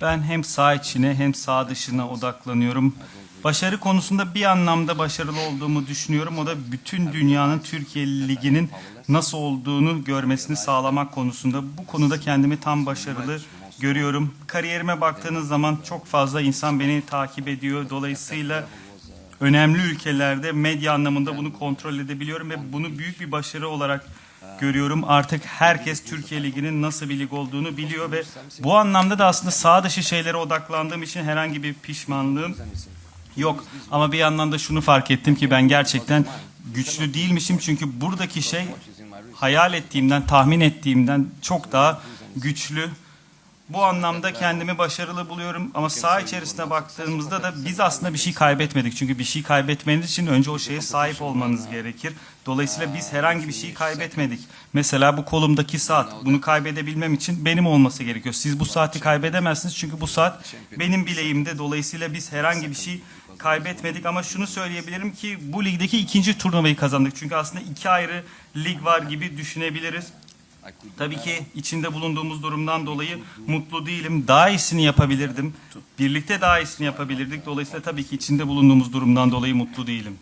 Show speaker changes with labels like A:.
A: Ben hem sağ içine hem sağ dışına odaklanıyorum. Başarı konusunda bir anlamda başarılı olduğumu düşünüyorum. O da bütün dünyanın Türkiye Ligi'nin nasıl olduğunu görmesini sağlamak konusunda. Bu konuda kendimi tam başarılı görüyorum. Kariyerime baktığınız zaman çok fazla insan beni takip ediyor. Dolayısıyla önemli ülkelerde medya anlamında bunu kontrol edebiliyorum ve bunu büyük bir başarı olarak görüyorum. Artık herkes Türkiye Ligi'nin nasıl bir lig olduğunu biliyor ve bu anlamda da aslında sağ dışı şeylere odaklandığım için herhangi bir pişmanlığım yok. Ama bir yandan da şunu fark ettim ki ben gerçekten güçlü değilmişim çünkü buradaki şey hayal ettiğimden, tahmin ettiğimden çok daha güçlü. Bu anlamda kendimi başarılı buluyorum ama saha içerisine baktığımızda da biz aslında bir şey kaybetmedik. Çünkü bir şey kaybetmeniz için önce o şeye sahip olmanız gerekir. Dolayısıyla biz herhangi bir şey kaybetmedik. Mesela bu kolumdaki saat. Bunu kaybedebilmem için benim olması gerekiyor. Siz bu saati kaybedemezsiniz çünkü bu saat benim bileğimde. Dolayısıyla biz herhangi bir şey kaybetmedik ama şunu söyleyebilirim ki bu ligdeki ikinci turnuvayı kazandık. Çünkü aslında iki ayrı lig var gibi düşünebiliriz. Tabii ki içinde bulunduğumuz durumdan dolayı mutlu değilim. Daha iyisini yapabilirdim. Birlikte daha iyisini yapabilirdik. Dolayısıyla tabii ki içinde bulunduğumuz durumdan dolayı mutlu değilim.